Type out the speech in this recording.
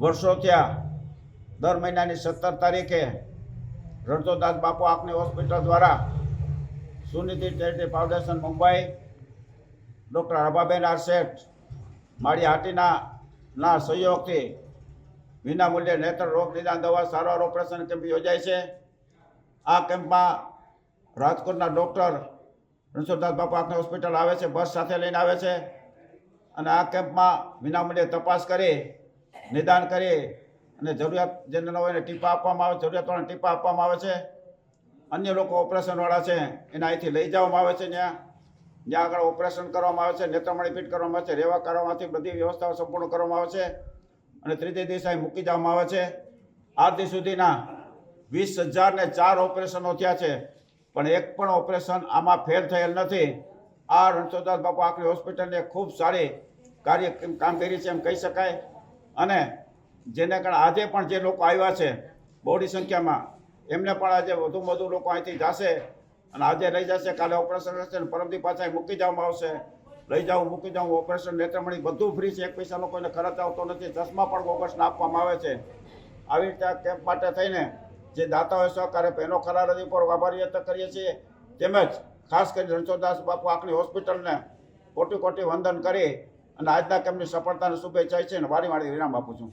વર્ષો થયા, દર મહિનાની સત્તર તારીખે રણછોડદાસ બાપુ આંખની હોસ્પિટલ દ્વારા Sunidhi charity foundation Mumbai, doctor Rabhaben R Sheth Mali Hatina ના સહયોગથી વિનામૂલ્યે નેત્ર રોગ નિદાન દવા સારવાર ઓપરેશન કેમ્પ યોજાય છે. આ કેમ્પમાં રાજકોટના ડૉક્ટર રણછોડદાસ બાપુ આંખની હોસ્પિટલ આવે છે, બસ સાથે લઈને આવે છે. અને આ કેમ્પમાં વિનામૂલ્યે તપાસ કરી નિદાન કરી અને જરૂરિયાત જેને હોય એને ટીપા આપવામાં આવે, જરૂરિયાતવાળાને ટીપા આપવામાં આવે છે. અન્ય લોકો ઓપરેશનવાળા છે, એને અહીંથી લઈ જવામાં આવે છે ત્યાં જ્યાં આગળ ઓપરેશન કરવામાં આવે છે નેત્રમણી ફીટ કરવામાં આવે છે રહેવા કરવામાંથી બધી વ્યવસ્થાઓ સંપૂર્ણ કરવામાં આવે છે. અને ત્રીજે દિવસે અહીં મૂકી જવામાં આવે છે. આજથી સુધીના વીસ હજારને ચાર ઓપરેશનો થયા છે, પણ એક પણ ઓપરેશન આમાં ફેલ થયેલ નથી. આ રણછોદાસ બાપુ આખરી હોસ્પિટલને ખૂબ સારી કાર્ય કામગીરી છે એમ કહી શકાય. અને જેને કારણે આજે પણ જે લોકો આવ્યા છે, બહોળી સંખ્યામાં, એમને પણ આજે વધુમાં વધુ લોકો અહીંથી જશે અને આજે લઈ જશે. કાલે ઓપરેશન રહેશે અને પરમદી પાછા મૂકી જવામાં આવશે. લઈ જાઉં, મૂકી જાઉં, ઓપરેશન નેત્રમણી બધું ફ્રી છે. એક પૈસા લોકોને ખર્ચ આવતો નથી. ચશ્મા પણ ઓગસ્ટના આપવામાં આવે છે. આવી રીતે કેમ્પ માટે થઈને જે દાતાઓએ સહકાર આપ્યો એનો ખરા હૃદય પર આભાર વ્યક્ત કરીએ છીએ. તેમજ ખાસ કરી રણછોડદાસ બાપુ આખની હોસ્પિટલને કોટી કોટી વંદન કરી અને આજના કેમની સફળતાને શુભેચ્છા છે અને વારી વારી વિરામ આપું છું.